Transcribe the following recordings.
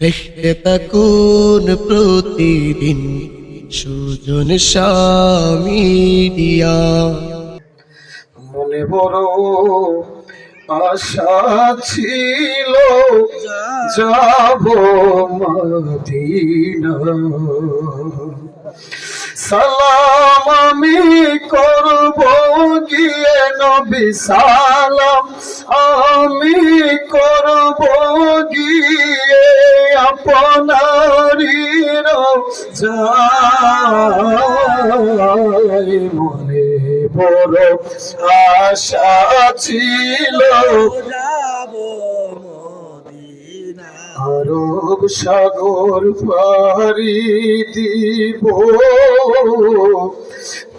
দেখতে থাকুন প্রতিদিন সুজন সামিডিয়া মনে বড় আশা ছিল যাব সালাম আমি করব গিয়ে নবী, সালাম আমি করব গিয়ে আপনারি যাই মনে বড় আশা ছিল। আরব সাগর পারি দিব।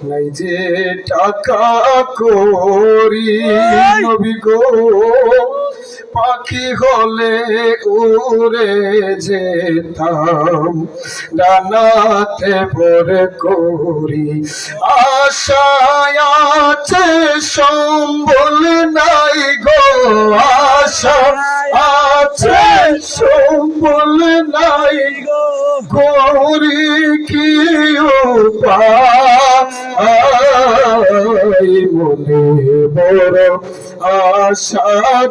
নাই যে টাকা করি নবী গো। পাখি হলে উড়ে যেতাম। ডানাতে ভরে করি। আশায় আছে সম্বল নাই গো আশা। আছে সম্বল নাই গো। করি কি উপায়? মনে বড় আশা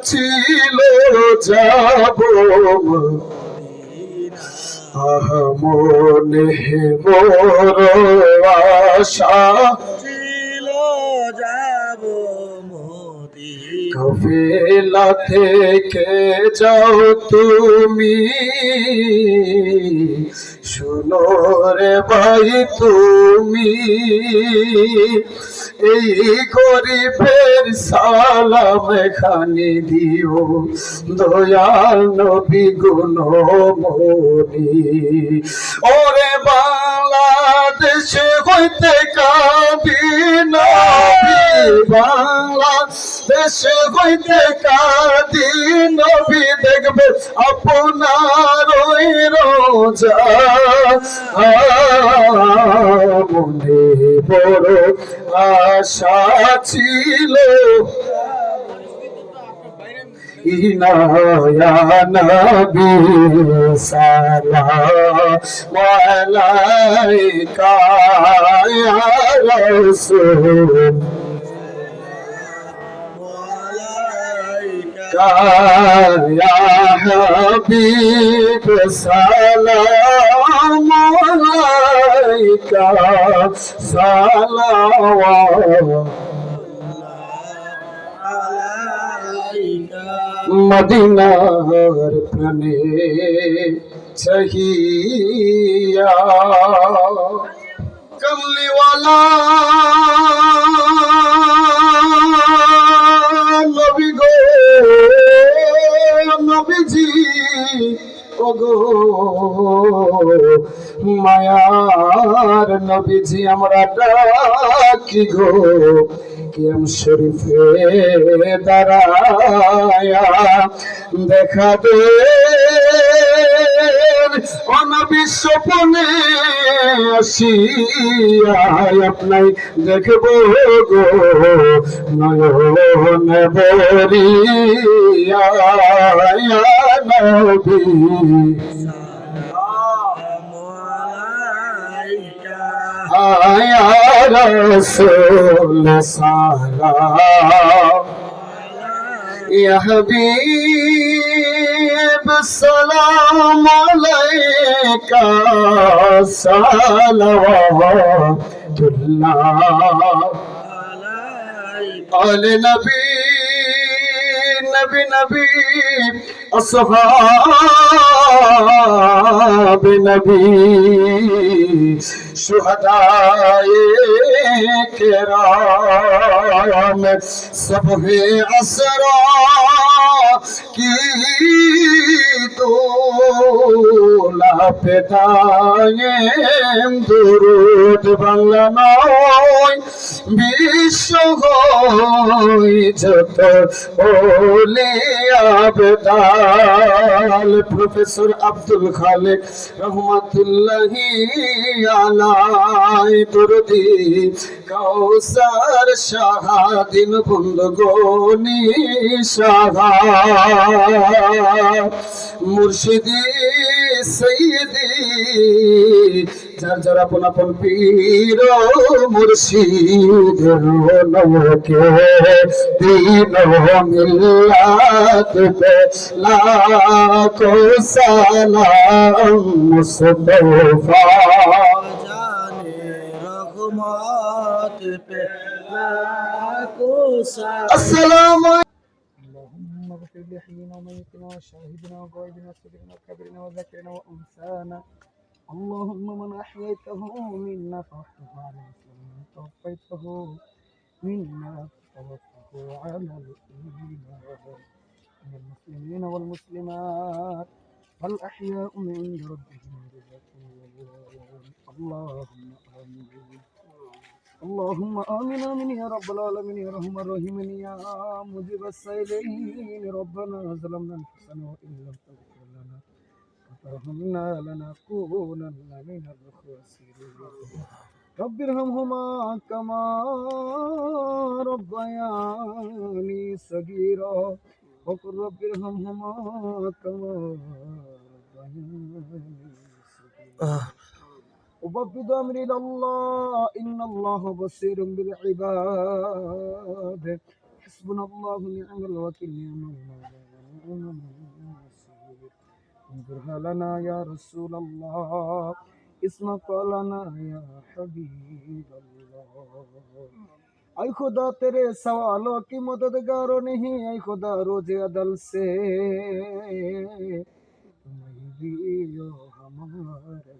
ছিল, যাব মনে বড় আশা ছিল, যাব কফেলা থেকে যাও তুমি। শুনো রে ভাই, তুমি এই গরিবের সালাম খানি দিও। দয়াল নবী গুণ মনি ওরে বাংলাদেশ হইতে কাবি না। নবী বাংলাদেশ হইতে কাঁদি নবী দেখবে আপনার ওই রোজা। মনে বড় আশা ছিল। ইনায়া নবী يا حبيب سلام عليك صلوات মদিনার প্রাণে চাহিয়া কমলিওয়ালা মায়ার নবীজি আমরা ডাকি গো। কেম শরীফে দাঁড়ায়া দেখা দে অনবী স্বপনে আসিয়াই আপনাই দেখব গো নয়নে বরিয়া নবী। আয়া রসুল সালাম। ইয়া হাবিব। السلام عليك صلوات الله قال نبي নবী নবী আসহাব নবী শুহদায়ে کرام سب ہے اسرا کی دو পেটায়েম দুরুদ বাংলা নয়, বিশ্ব যত ওলিয়া প্রফেসর আব্দুল খালেক রহমাতুল্লাহি আলাই দরদি কাউসার শাহাদিন বন্ধু গনি সাহা মুর্শিদি সৈয়দি যার যার আপন আপন পীর মুর্শিদ নমকে দিন মিল্লাত লাখো সালাম মুস্তফা। জানে রহমত পে লাখো সালাম। اللهم اغفر لحينا وميتنا وشاهدنا وغائبنا وصغيرنا وكبرنا وذكرنا وأنثانا. اللهم من أحييته منا فاحفظه على الاسلام ومن توفيته منا فتوفه على الإيمان. من المسلمين والمسلمات والاحياء من ربهم يرزقون اللهم آمين. اللهم آمين آمين يا رب العالمين يا رحم الراحمين يا مجيب السائلين. ربنا ظلمنا أنفسنا وإن لم تغفر لنا وترحمنا لنكونن من الخاسرين. رب ارحمهما كما ربياني صغيرا. وقل رب ارحمهما كما ربياني صغيرا. وفوض أمري إلى الله إن الله بصير بالعباد حسبنا الله ونعم الوكيل نعم الله انظرها لنا يا رسول الله اسم قولنا يا حبيب الله आई खुदा तेरे सवालों की मददगारो नहीं आई खुदा रोज अदल से भी हमारे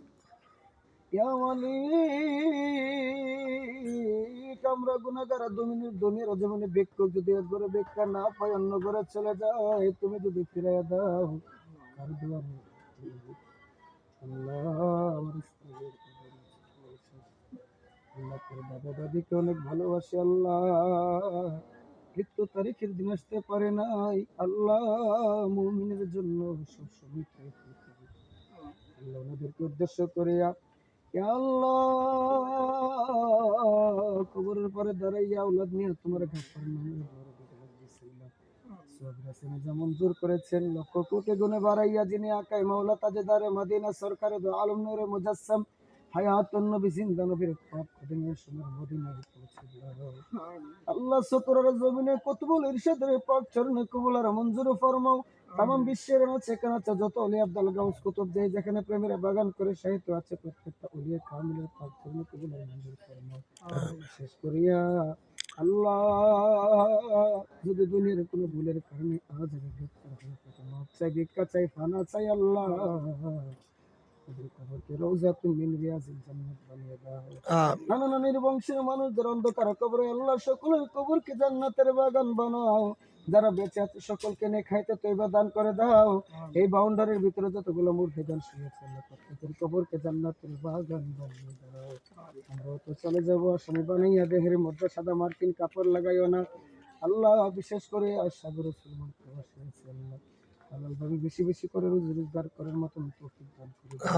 আমরা গুনাহগার দুনিয়ার দুনিয়ার জীবনে বেক্ষ যদি একবারে বেক্ষা না পাই অন্য ঘরে চলে যায়, তুমি যদি ফিরাইয়া দাও দাদা দাদিকে অনেক ভালোবাসে, আল্লাহ। মৃত্যু তারিখের দিন আসতে পারে নাই, আল্লাহ মুমিনের জন্য সবসময় আল্লাহ ওনাদেরকে উদ্দেশ্য করিয়া কবরের পরে দাঁড়াইয়া আউলাদ নিয়ে তোমার গাফার নামে যেমন জোর করেছেন, লক্ষ কোটি গুণে বাড়াইয়া যিনি আকাই মাওলা তাজেদারে, মদিনা সরকারে আলম নূরে মুজাসসাম আল্লাহ মঞ্জুর বিশ্বের যত অলি কুতুব যেখানে প্রেমের বাগান করে সাহিত্য আছে, প্রত্যেকটা অলিয়ে কামিলের পাক চরণে মঞ্জুর ফরমাও। শেষ করিয়া আল্লাহ, যদি দুনিয়ার কোনো ভুলের কারণে আজ আমি চাই, ভিক্ষা চাই, ফানা চাই আল্লাহ। নানা অন্ধকার কবরে আল্লাহ সকলের কবরকে জান্নাতের বাগান বানাও যারা বেঁচে আছে সকলকে নে খাইতে তৈবা দান করে দাও এই বাউন্ডারির ভিতরে যতগুলো মুর্ফিদান শুয়েছে আল্লাহ প্রত্যেকের কবরকে জান্নাতের বাগান বানিয়ে দাও। তো চলে যাব স্বামী বানাইয়া দেহের মধ্যে সাদা মার্কিন কাপড় লাগাইও না। আল্লাহ বিশেষ করে আশাগর সুলমান প্রবাসী আল্লাহ হালালভাবে বেশি বেশি করে রুজি রোজগার করার মতন তৌফিক দান করে দাও।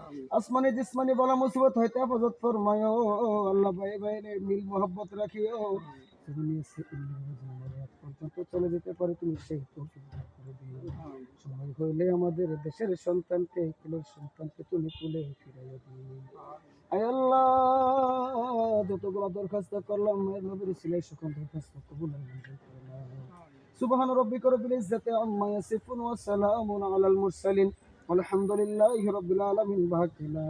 আমিন। আসমানি জিসমানি বলা মুসিবত হইতে হেফাজত ফরমায়ো। আল্লাহ ভাই ভাইরে মিল মোহাব্বত রাখিও। আজ পর্যন্ত চলে যেতে পারে তুমি সেই তৌফিক দান করে দিও। সময় হইলে আমাদের দেশের সন্তানকে কুলের সন্তানকে তুমি তুলে ফিরাইয়া দিও। আয় আল্লাহ যতগুলো দরখাস্ত করলাম নবীর সিলাই সকল দরখাস্ত কবুল আর মঞ্জুর করে নাও সুবহান রব্বিকা রব্বিল ইজ্জাতি আম্মা ইয়াসিফুন ওয়া সালামুন আলাল মুরসালিন। আলহামদুলিল্লাহি রব্বিল আলামিন। বাকিলা